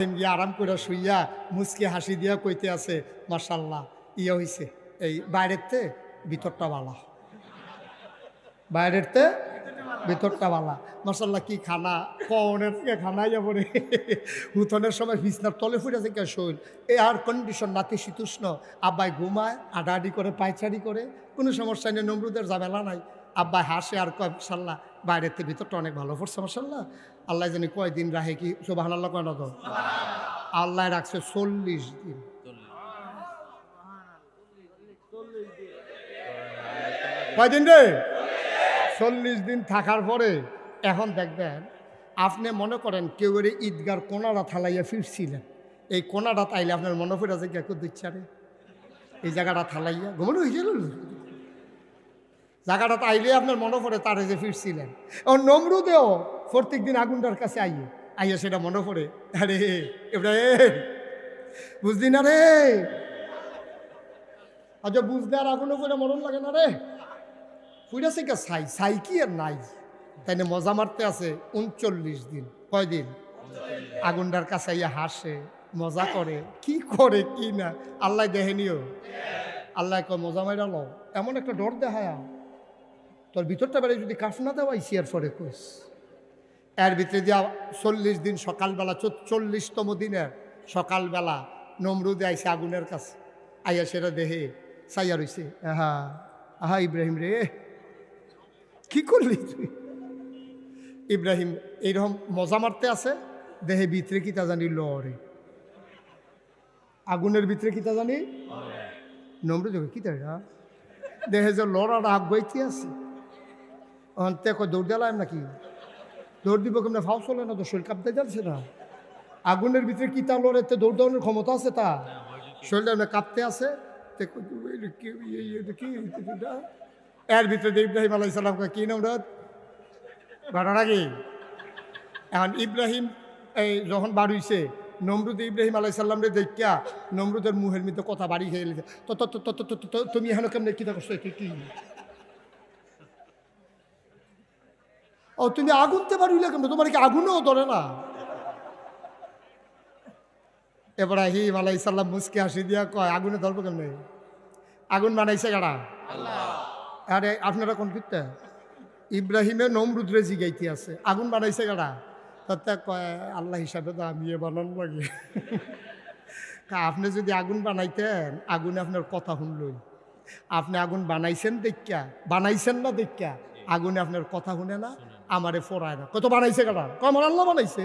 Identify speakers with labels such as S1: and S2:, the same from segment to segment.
S1: গিয়ে আরাম করে শুইয়া মুসকি হাসি দিয়া কইতে আছে মার্শাল্লাহ ইয়ে হইছে। এই বাইরেতে ভিতরটা বালা। বাইরেতে ভিতরটা বালা। মার্শাল্লাহ কি খানা? কনের থেকে খানা যাব রে হুতনের সময় বিছনার তলে ফুটেছে কে শৈল এয়ার কন্ডিশন নাতি শীতুষ্ণ আব্বাই ঘুমায় আডাআডি করে, পায়চারি করে। কোনো সমস্যা নেই, নমরুদের ঝামেলা নাই। আব্বাই হাসে আর কয় মার্শাল্লাহ বাইরেতে ভিতরটা অনেক ভালো পড়ছে মার্শাল্লাহ আল্লাহ জানি কয়দিন রাহে কি? সোবাহান আল্লাহ কয় না আল্লাহ রাখছে চল্লিশ দিন। কয়দিন রে? চল্লিশ দিন থাকার পরে, এখন দেখবেন, আপনি মনে করেন কেউ এর ঈদগার কোনাটা থালাইয়া ফিরছিলেন। এই কোনাটা তাইলে আপনার মনে পড়ে আছে কে দিচ্ছে রে? এই জায়গাটা থালাইয়া, ঘুমনো হয়েছিল জায়গাটা তাইলে আপনার মনে পড়ে তারে যে ফিরছিলেন। ও নমরুদেও প্রত্যেক দিন আগুনটার কাছে আইয়ে, আইয়া সেটা মনে পড়ে। আরে এবারে বুঝলি না রে? আচ্ছা বুঝতে আর আগুনও করে মরণ লাগে না রে? ফুইরাছে কে সাই সাই কি আর নাই? তাই না মজা মারতে আছে উনচল্লিশ দিন। কয়দিন আগুনটার কাছে ইয়া হাসে, মজা করে। কি করে, কি না? আল্লাহ দেখেনিও আল্লাহ কয়, মজা মাইরা লও। এমন একটা ডর দেখায় তোর ভিতরটা বেড়ে যদি কাফ না দেওয়া ইসিয়ার পরে কইস। এর ভিতরে দিয়া চল্লিশ দিন সকালবেলা চল্লিশতম দিনের সকালবেলা নমরুদে আইসে আগুনের কাছে আইয়া সেটা দেহে সাইয়া রইছে। আহা আহা ইব্রাহিম রে কি করলি তুই? ইব্রাহিম এইরকম মজা মারতে আছে দেহে ভিতরে কিতা জানি লড়ে। আগুনের ভিতরে কিতা জানি? নমরুদ কিতা এটা দেহে যে লড়ার আগ বইতে আছে। অন্তে কয় দৌড় দিলাম নাকি? দৌড় দিব কেমন? ফাও চলে না তো? শরীর কাঁপতে যাচ্ছে না। আগুনের ভিতরে কি তা লড়াইতে দৌড় দেওয়ানোর ক্ষমতা আছে তা শরীরটা এমনি কাঁপতে আছে। তে কি কি? এর ভিতরে ইব্রাহিম আলাই সালাম কয়, কি নাম ঘটনা কি এখন ইব্রাহিম এই যখন বাড়িছে নমরুদ ইব্রাহিম আলাই সাল্লাম রে দেখা নমরুদের মুহের মধ্যে কথা বাড়ি খেয়ে গেছে তো তো- তো- তো- তো- তো- তো- তুমি এখানে কেমনে কিতা করছ? কি? ও তুমি আগুনতে পারিলে কেন তোমার কি আগুনও ধরে না? এব্রাহিম আলাই সাল্লাম মুসকে হাসি দিয়া কয় আগুনে ধরবো কেমনে? আগুন বানাইছে গাড়া আরে আপনারা কোন করতে ইব্রাহিমে নমরুদ্রে জিগাইতে আছে। আগুন বানাইছে গাড়া তাতে কয় আল্লাহ হিসাবে তো আমি এ বানান লাগে। আপনি যদি আগুন বানাইতেন আগুনে আপনার কথা শুনলই আপনি আগুন বানাইছেন দেখা বানাইছেন না দেখা আগুনে আপনার কথা শুনে না? আমারে ফোরায় না। কত বানাইছে কাটা ক আমার আল্লাহ বানাইছে?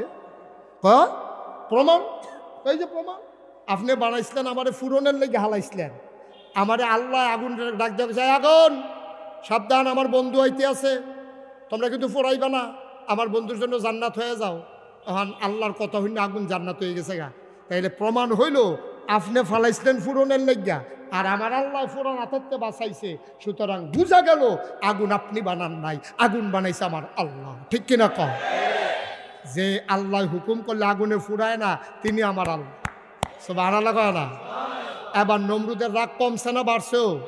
S1: ক প্রমাণ? এই যে প্রমাণ? আপনি বানাইছিলেন, আমারে ফুরনের লেগে হালাইছিলেন। আমারে আল্লাহ আগুন ডাক দেবে যায় আগুন, সাবধান, আমার বন্ধু হইতে আছে। তোমরা কিন্তু ফোরাইবা না। আমার বন্ধুর জন্য জান্নাত হয়ে যাও। এখন আল্লাহর কথা হইলে আগুন জান্নাত হয়ে গেছে গা। তাইলে প্রমাণ হইল, আপনি ফালাইছিলেন ফুরনের লেগা। আর আমার আল্লাহ ফুরন আতত্তে বাঁচাইছে। সুতরাং বুঝা গেল, আগুন আপনি বানান নাই, আগুন বানাইছে আমার আল্লাহ। ঠিক কিনা কম যে আল্লাহ হুকুম করলে আগুনে ফুরায় না, তিনি আমার আল্লাহ। সব আনালা কয় না? এবার নমরুদের রাগ কমছে না বাড়ছেও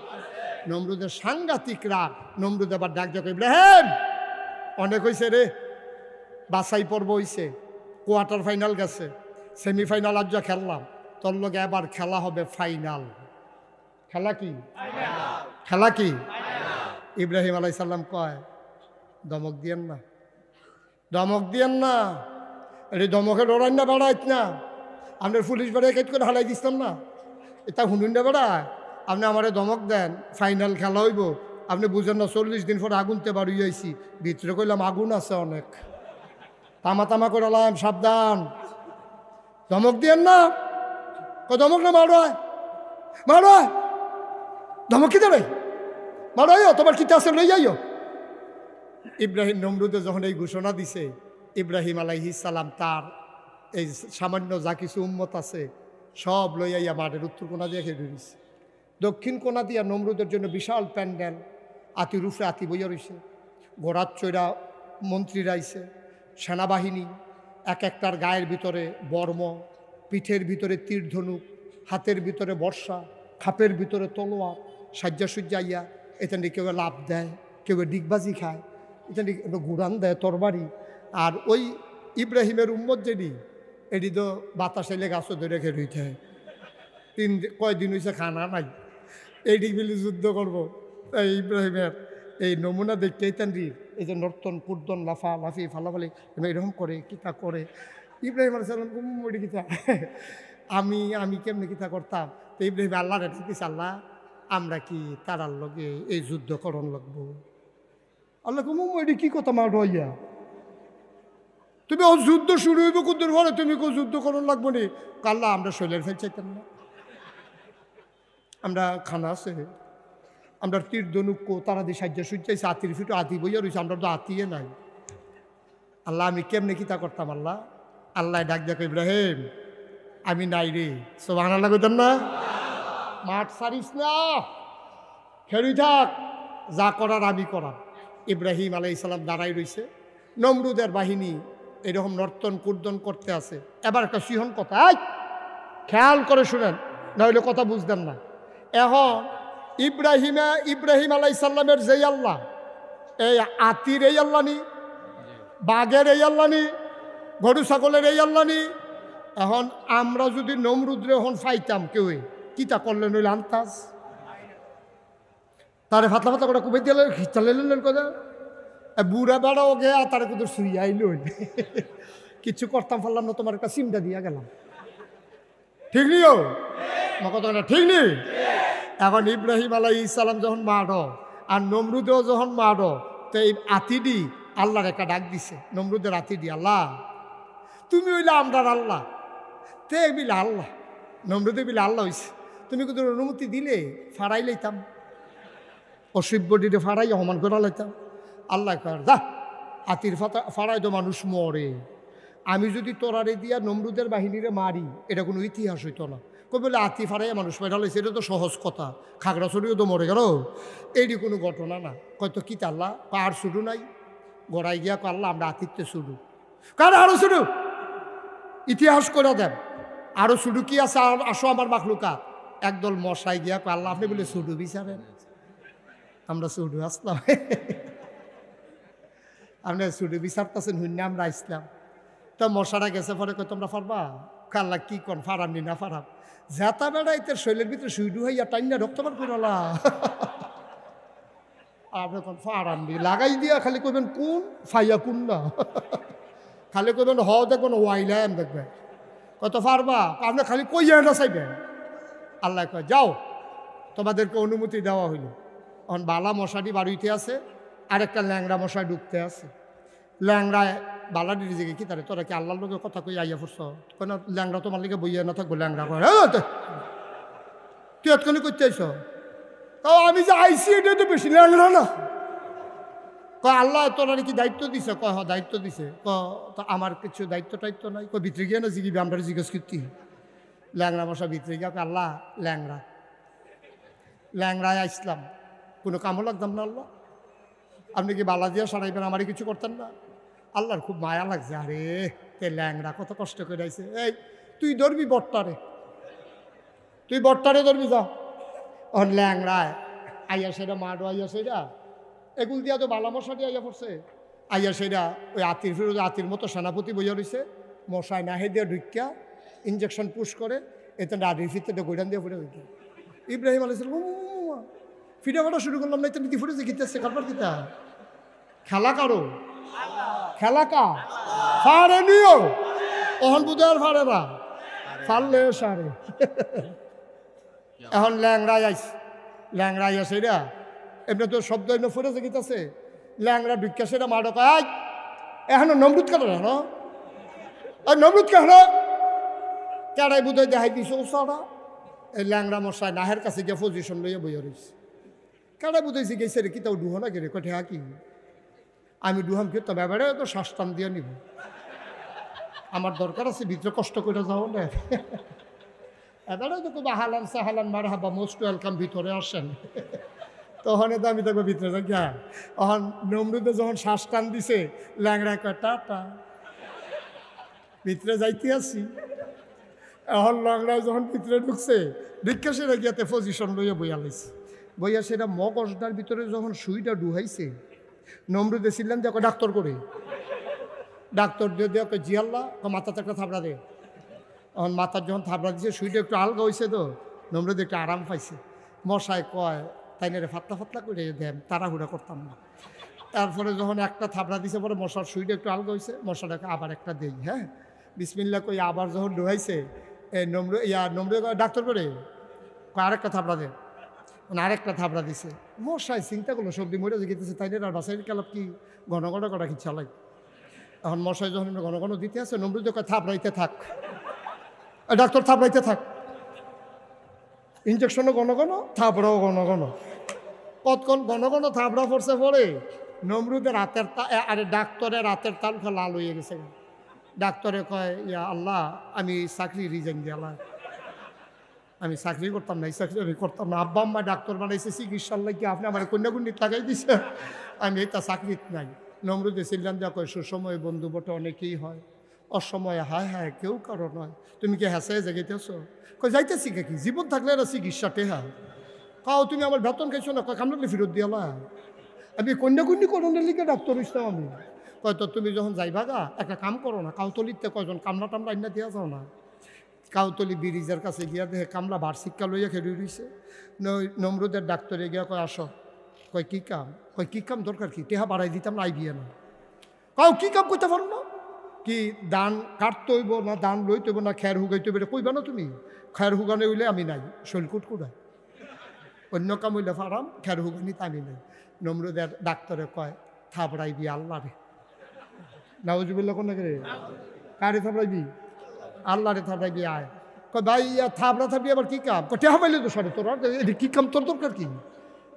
S1: নমরুদের সাংঘাতিক রাগ। নমরুদ এবার ডাক যাকে ইব্রাহিম! অনেক হয়েছে রে। বাছাই পর্ব হইছে। কোয়ার্টার ফাইনাল গেছে। সেমিফাইনাল আজ যা খেললাম। তোর লগে এবার খেলা হবে ফাইনাল। খেলা কি? খেলা কি? ইব্রাহিম আলাই সাল্লাম কয় দমক দিয়েন না। দমক দিয়েন না? এটা দমকে ডরাই না বেড়াইত না। আপনার পুলিশ বেড়াই কেট করে হালাই দিতাম না? এটা শুনুন না বেড়ায় আপনি আমারে দমক দেন ফাইনাল খেলা হইব। আপনি বুঝেন না চল্লিশ দিন পরে আগুনতে বাড়ি আইছি। ভিতরে কইলাম আগুন আছে অনেক। তামা তামা করে লাম সাবধান। দমক দিয়েন না? ক দমক না মারো মারো ধমক দেবে? মারো আইও তোমার কিতা আছে, লই যাইও ইব্রাহিম নমরুদে যখন এই ঘোষণা দিছে, ইব্রাহিম আলাইহি সালাম তার এই সামান্য যা কিছু উম্মত আছে, সব লই আইয়া মাঠের উত্তর কোনা দিয়ে খেয়ে দিছে দক্ষিণ কোনা দিয়া নমরুদের জন্য বিশাল প্যান্ডেল আতি রুফে আতি বইয়া রইছে। ঘোড়ার চৈরা মন্ত্রীরা আইছে সেনাবাহিনী, এক একটার গায়ের ভিতরে বর্ম, পিঠের ভিতরে তীর ধনুক হাতের ভিতরে বর্ষা, খাপের ভিতরে তলোয়ার সাজ্জা সুজ্জাইয়া এখানে কেউ লাভ দেয়, কেউ ডিগবাজি খায়, এখানে গুড়ান দেয়, তরবারি। আর ওই ইব্রাহিমের উম্মত যেদি এটি তো বাতাস এলে গাছও ধরে খেয়ে রইতে তিন কয়দিন হয়েছে খানা নাই। এইটি মিলে যুদ্ধ করব। এই ইব্রাহিমের এই নমুনা দেখতেই তেনরি এই যে নর্তন, কুর্দন, লাফা, লাফি, ফালাফালি এরকম করে, কিতা করে। ইব্রাহিম আলাইসালাম কুমুড়ি কিতা? আমি আমি কেমনি কিতা করতাম? তো ইব্রাহিম আল্লাহ রেখে আল্লাহ আমরা কি তারার লগে এই যুদ্ধ করণ লাগবো? আল্লাহ কুমুড়ি কি কথা মা রইয়া তুমি ও যুদ্ধ শুরু হইব, কুদ্দুর পরে তুমি কেউ যুদ্ধ করণ লাগবো নি? কাল্লা আমরা শৈলের ফেল না। আমরা খানা আছে, আমরা তীর ধনুক্য তারা দিয়ে সাহায্য সূর্যাইছে আতির ফিটু আতি বইয়া রয়েছে আমরা তো আতিয়ে নাই। আল্লাহ, আমি কেমনে কিতা করতাম, আল্লাহ? আল্লাহ ডাক দেখো ইব্রাহিম, আমি নাই রে। সোহান আল্লাহ কইতাম না? মাঠ সারিস না? খেলি থাক, যা করার আমি করার ইব্রাহিম আলাই ইসলাম দাঁড়াই রইছে নমরুদের বাহিনী এরকম নর্তন কুর্দন করতে আছে। এবার একটা সিহন কথা খেয়াল করে শুনেন, নইলে কথা বুঝতেন না। এখন ইব্রাহিমে, ইব্রাহিম আলাই সাল্লামের যেই আল্লাহ, এই আতির এই আল্লাহ নি বাঘের এই আল্লাহ নি গরু ছাগলের এই আল্লাহ নি এখন আমরা যদি নমরুদ্রে এখন ফাইতাম কেউ কিতা করলেন ওই আন্তাজ? তারে ফাতলা ফাতলা করে কুবে দিলে খিচালে লেন কথা বুড়া বেড়াও গে তারে কুদুর শুই আইল কিছু করতাম পারলাম না, তোমার একটা সিমটা দিয়া গেলাম। ঠিক আমার কথা না ঠিক নি? এখন ইব্রাহিম আলাই ইসালাম যখন মাড আর নমরুদেও যখন মাড তো এই আতিডি আল্লাহর একটা ডাক দিছে, নমরুদের আতিডি, আল্লাহ। তুমি হইলে আমরার আল্লাহ। তে বিলে আল্লাহ। নমরুদে বিলে আল্লাহ হইছে। তুমি কিন্তু অনুমতি দিলে? ফাড়াই লইতাম। অসভ্যটিতে ফাড়াই অমান করে লাইতাম। আল্লাহ কর যা আতির ফাতা ফাড়াই তো মানুষ মরে। আমি যদি তোরারে দিয়া নমরুদের বাহিনীরে মারি, এটা কোনো ইতিহাস হইতো না। কই বলে আতি ফাড়াই মানুষ মেডাল হয়েছে এটা তো সহজ কথা। খাগড়া খাগড়াছড়িও তো মরে গেল। এইটি কোনো ঘটনা না। কয়তো কি আল্লাহ? আর শুরু নাই। গড়াই গিয়া আল্লাহ, আমরা আতিথ্যে শুরু কার আরও শুরু ইতিহাস করে দেন। আরও শুরু কি আছে? আসো আমার মাখলুকা একদল মশাই গিয়া আল্লাহ, আপনি বলে শুরু বিচারেন। আমরা সুডু আসলাম। আপনি সুডু বিচারতেছেন হুন্যে আমরা আসলাম। তো মশারা গেছে পরে কই তোমরা ফারবা কাল্লা কি কন ফারাম নি না ফারাম জেতা বেড়াইতে শৈলের ভিতরে সুইডু হইয়া টাইনা রক্ত বার করলা আপনি কোন ফারাম দি লাগাই দিয়া খালি কইবেন, কোন ফাইয়া কোন না? খালি কইবেন, হ, দেখবেন, ওয়াইলাম দেখবেন। কত পারবা আপনি খালি কইয়া না চাইবেন। আল্লাহ কয় যাও তোমাদেরকে অনুমতি দেওয়া হইল। এখন বালা মশাটি বাড়িতে আছে আর একটা ল্যাংড়া মশাই ঢুকতে আছে। ল্যাংড়ায় বালাটি দিকে কি তারে তোরা কি আল্লাহর লোকের কথা কই আইয়া পড়ছ কেন ল্যাংড়া তোমার লিগে বইয়া না থাকব। ল্যাংড়া তো, তুই এতখানি করতে আইস ও আমি যে আইসি এটা তো বেশি ল্যাংড়া না। কয় আল্লাহ তোরা কি দায়িত্ব দিছে? কয় হ দায়িত্ব দিছে। ক আমার কিছু দায়িত্ব টাইত্ব নাই। কয় গিয়ে না জিগিবি আমরা জিজ্ঞেস করতি। ল্যাংড়া মশা ভিতরে কয়, আল্লাহ ল্যাংড়া। ল্যাংড়ায় আসলাম। কোনো কামও লাগতাম না আল্লাহ। আপনি কি বালা দিয়া সারাইবেন আমারই কিছু করতেন না? আল্লাহর খুব মায়া লাগছে আরে তে ল্যাংড়া কত কষ্ট করে আইছে। এই তুই ধরবি বট্টারে। তুই বট্টারে ধরবি যা। ওর ল্যাংড়ায়। আইয়া সেটা মাডো আইয়া সেটা এগুল দিয়া তো বালা মশাটি আইয়া পড়ছে। আইয়া সেটা ওই আতির ফিরোজ আতির মতো সেনাপতি বইয়া রয়েছে মশাই নাহে দিয়ে ঢুকিয়া ইঞ্জেকশন পুশ করে এতে আডির ফিরতে গৈরান দিয়ে ফুটে হইতে ইব্রাহিম আলাইসালাম ফিরে কাটা শুরু করলাম না নীতি ফুটেছে গীতেছে কারবার কিতা খেলা কারও? খেলা কা ফারে নিও। অহন বুধের ফারে না। ফারলে সারে এখন ল্যাংড়াই আইস। ল্যাংড়াই আছে রা এমনি তো শব্দ এমনি ফুটেছে গীতাছে ল্যাংড়া ঢুকিয়া সেটা মাডো কাজ এখন নমরুদ কেন না আর নমরুদ কেন কেড়াই বুধই দেখাই দিছে ও সারা এই ল্যাংড়া মশাই নাহের কাছে গিয়ে পজিশন লইয়া বইয়া রয়েছে কেডা বুঝাইছে গেছে রে কি তাও ডুহ না গেলে কঠে কি? আমি ডুহাম কি তবে এবারে তো শ্বাস টান দিয়ে নিব। আমার দরকার আছে ভিতরে কষ্ট করে যাও না? এবারে তো কোনো হালান সাহালান মার হাবা মোস্ট ওয়েলকাম ভিতরে আসেন। তখন তো আমি দেখব ভিতরে যাই গা তখন নমরুদে যখন শ্বাস টান দিছে ল্যাংড়া কয় টাটা ভিতরে যাইতে আসি এখন লংড়ায় যখন ভিতরে ঢুকছে ভিক্ষা সেটা গিয়াতে পজিশন লইয়া বইয়া লাইছে। বইয়া সেটা মগজটার ভিতরে যখন সুইটা ডুহাইছে, নমরুদে ছিলেন দেখো ডাক্তার করে ডাক্তার দিয়ে দিয়ে জিয়াল্লা মাথাতে একটা থাবড়া দে। তখন মাথার যখন থাবড়া দিছে, সুইটা একটু আলগা হয়েছে তো, নমরুদ একটু আরাম পাইছে। মশায় কয়, তাই না ফাতলা ফাতলা করে দেন, তাড়াহুড়া করতাম না। তারপরে যখন একটা থাবড়া দিছে, পরে মশার সুইটা একটু আলগা হয়েছে মশাটাকে আবার একটা দেই হ্যাঁ? বিসমিল্লা কই আবার যখন ডুহাইছে এই নম্র ইয়া নম্র ডাক্তার করে? থাবড়া দে। মানে আরেকটা থাবড়া দিছে। মশাই চিন্তা করল সবজি মরে গেতেছে তাই না? আর বাসাই কালাপ কি? ঘন ঘন করা কি চালাই? এখন মশাই যখন ঘন ঘন দিতে আছে নম্র কয় থাবড়াইতে থাক। এ, ডাক্তার থাবড়াইতে থাক। ইঞ্জেকশনও ঘন ঘন থাবড়াও ঘন ঘন। কতক্ষণ ঘন ঘন থাবড়া পড়ছে পরে? নমরুদের রাতের তা আরে ডাক্তারের রাতের তাল লাল হয়ে গেছে। ডাক্তারে কয়, ইয়া আল্লাহ, আমি চাকরি রিজাইন দিয়ালা আমি চাকরি করতাম না, এই চাকরি আমি করতাম না। আব্বা আম্মা ডাক্তার বানাইছে, চিকিৎসার লাগে আপনি আমার কন্যাকুণ্ডিত লাগাই দিছে। আমি এটা চাকরিত নাই। নমরুদে ছিলাম যা কয়, সুসময় বন্ধু বটে, অনেকেই হয়। অসময়ে হায় হায়, কেউ কারও নয়। তুমি কি হেসে জেগেতেছ কয়, যাইতেছি কি জীবন থাকলে এরা চিকিৎসাতে হয় কাও, তুমি আমার বেতন খাইছো না? কয় কামড়ালে ফেরত দিয়ালা আমি কন্যাকুণ্ডি করণের লিগে ডাক্তার হইতাম আমি। কয়, তো তুমি যখন যাইবা গা, একটা কাম করো না, কাউতলিতে কয়জন কামলা টামলা আইনা দিয়া যাও না? কাউতলি ব্রিজের কাছে গিয়া দেখে কামলা শিক্ষা লইয়া খেলি রইছে। নমরুদের ডাক্তারে গিয়া কয়, আসো। কয়, কি কাম? কয়, কি কাম দরকার কি? টেহা বাড়াই দিতাম না, আইবিয়া না। কাউ কি কাম করতে পারো না? কি, দান কাটতে হইব না, দান লইতে হইব না, খের হুগাইতে হইব কইবা না তুমি, খের হুগানে হইলে আমি নাই, শৈলকুট কুড়াই। অন্য কাম হইলে ফারাম, খের হুগানি আমি নাই। নমরুদের ডাক্তারে কয় থাবড়াইবি আল্লাহ রে নাউজুবিল্লা কোন রে? কারে থাবড়াইবি আল্লাহ রে থাবড়াইবি আয়। কয় ভাই ইয়া থাবড়া থাবড়ি আবার কি কাম? কয়, টেহা তো সরে তোর এটা কি কাম, তোর দরকার কি?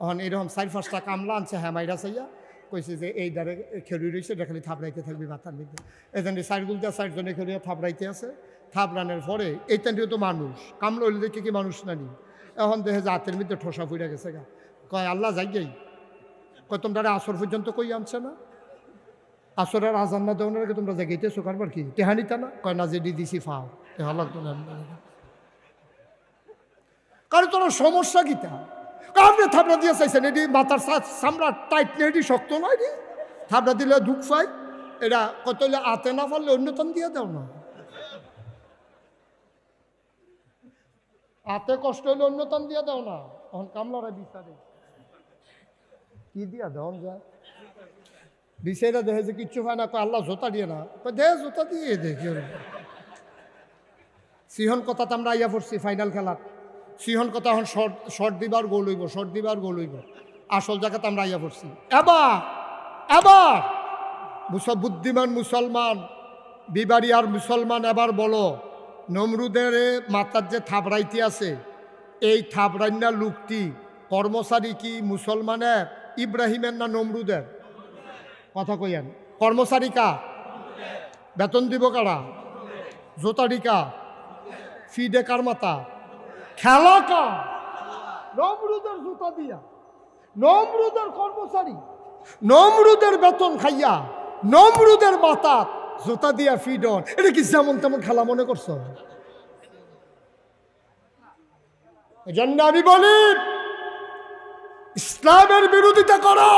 S1: এখন এরকম চার পাঁচটা কামলা আনছে হ্যাঁ মাইরা চাইয়া। কইছে যে, এই দ্বারে খেলুই রয়েছে এটা খালি থাবড়াইতে থাকবি মাথার মধ্যে। এখানে চার গুলতে চারজনে খেলিয়া থাবড়াইতে আছে। থাবড়ানোর পরে এই টানটিও তো মানুষ। কামলা হইলে দেখে কি মানুষ নানি এখন দেখে যে হাতের মধ্যে ঠোসা ফুইরা গেছে গা। কয়, আল্লাহ যাই যাই কয়, তোমরা আসর পর্যন্ত কই আনছে না? আসরের আজান না দেওয়ার আগে তোমরা জাগাইতেছো কারবার কি? টেহানিতা না? কয়, না যে দিছি ফাও টেহা লাগতো না কারণ তোমার সমস্যা কিতা আপনি থাবড়া দিয়ে চাইছেন, এটি মাথার সা- চামড়া টাইট নেই, এটি শক্ত নয়, এটি। থাবড়া দিলে দুঃখ পাই এটা কত হলে আতে না পারলে অন্যতম দিয়ে দাও না। আতে কষ্ট হলে অন্যতম দিয়ে দাও না। তখন কামলারা বিচারে। কি দিয়া দেওয়া যায় বিষয়টা দেখে যে কিচ্ছু হয় না আল্লাহ জোতা দিয়ে না। কয় দে জোতা দিয়ে দে সিহন কথা তো আমরা আইয়া পড়ছি ফাইনাল খেলা সিহন কথা এখন শর্ট শর্ট দিবার গোল হইব শর্ট দিবার গোল হইব। আসল জায়গাতে আমরা আইয়া পড়ছি। এবার এবার মুসল বুদ্ধিমান মুসলমান বিবারিয়ার মুসলমান এবার বলো, নমরুদের মাথার যে থাবড়াইতে আছে, এই থাবড়াইনা লোকটি কর্মচারী কি মুসলমানের, ইব্রাহিমের না নমরুদের? কথা কইয়েন কর্মচারী কা? বেতন দিব কারা? জোতাডিকা ফিডে কার মাতা খেলা কা? নমরুদের জুতা দিয়া। নমরুদের কর্মচারী। নমরুদের বেতন খাইয়া। নমরুদের মাতা জুতা দিয়া ফিডন এটা কি যেমন তেমন খেলা মনে করছ? এজন্য আমি বলি, ইসলামের বিরোধিতা করো।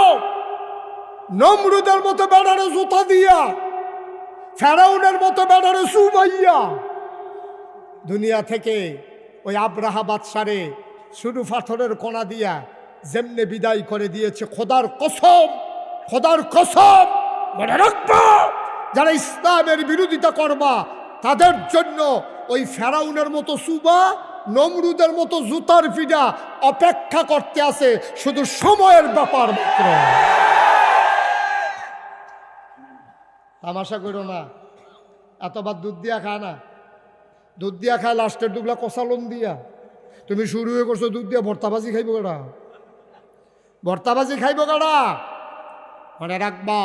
S1: নমরুদের মতো বেড়ারে জুতা দিয়া, ফেরাউনের মতো বেড়ারে সুমাইয়া দুনিয়া থেকে ওই আব্রাহা বাদশারে শুরু পাথরের কোনা দিয়া যেমনে বিদায় করে দিয়েছে, খোদার কসম খোদার কসম, মনে রাখব, যারা ইসলামের বিরোধিতা করবা, তাদের জন্য ওই ফেরাউনের মতো সুবা, নমরুদের মতো জুতার ফিডা অপেক্ষা করতে আছে, শুধু সময়ের ব্যাপার মাত্র। তামাশা করো না। এতবার দুধ দিয়া খা না। দুধ দিয়া খায় লাস্টের দুগলা কষালন দিয়া। তুমি শুরু হয়ে করছ দুধ দিয়া ভর্তাবাজি খাইব গাড়া ভর্তাবাজি খাইব গাড়া মনে রাখবা,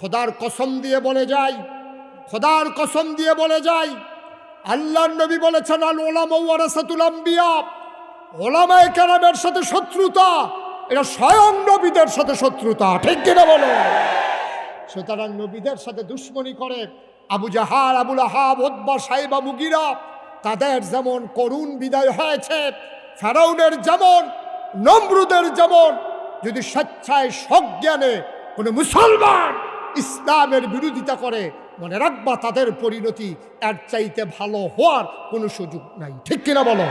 S1: খোদার কসম দিয়ে বলে যাই, খোদার কসম দিয়ে বলে যাই, আল্লাহর নবী বলেছেন, আল ওলাম ওয়ারাসাতুল আম্বিয়া। ওলামায়ে কেরামের সাথে শত্রুতা এটা স্বয়ং নবীদের সাথে শত্রুতা। ঠিক কিনা বলো? সুতরাং নবীদের সাথে দুশ্মনী করে আবু জাহার আবুল আহাব ওদ্বা সাহেবা মুগিরা, তাদের যেমন করুণ বিদায় হয়েছে, ফেরাউনের যেমন, নমরুদের যেমন, যদি স্বেচ্ছায় সজ্ঞানে কোনো মুসলমান ইসলামের বিরোধিতা করে, মনে রাখবা তাদের পরিণতি এর চাইতে ভালো হওয়ার কোনো সুযোগ নাই। ঠিক কিনা বলো?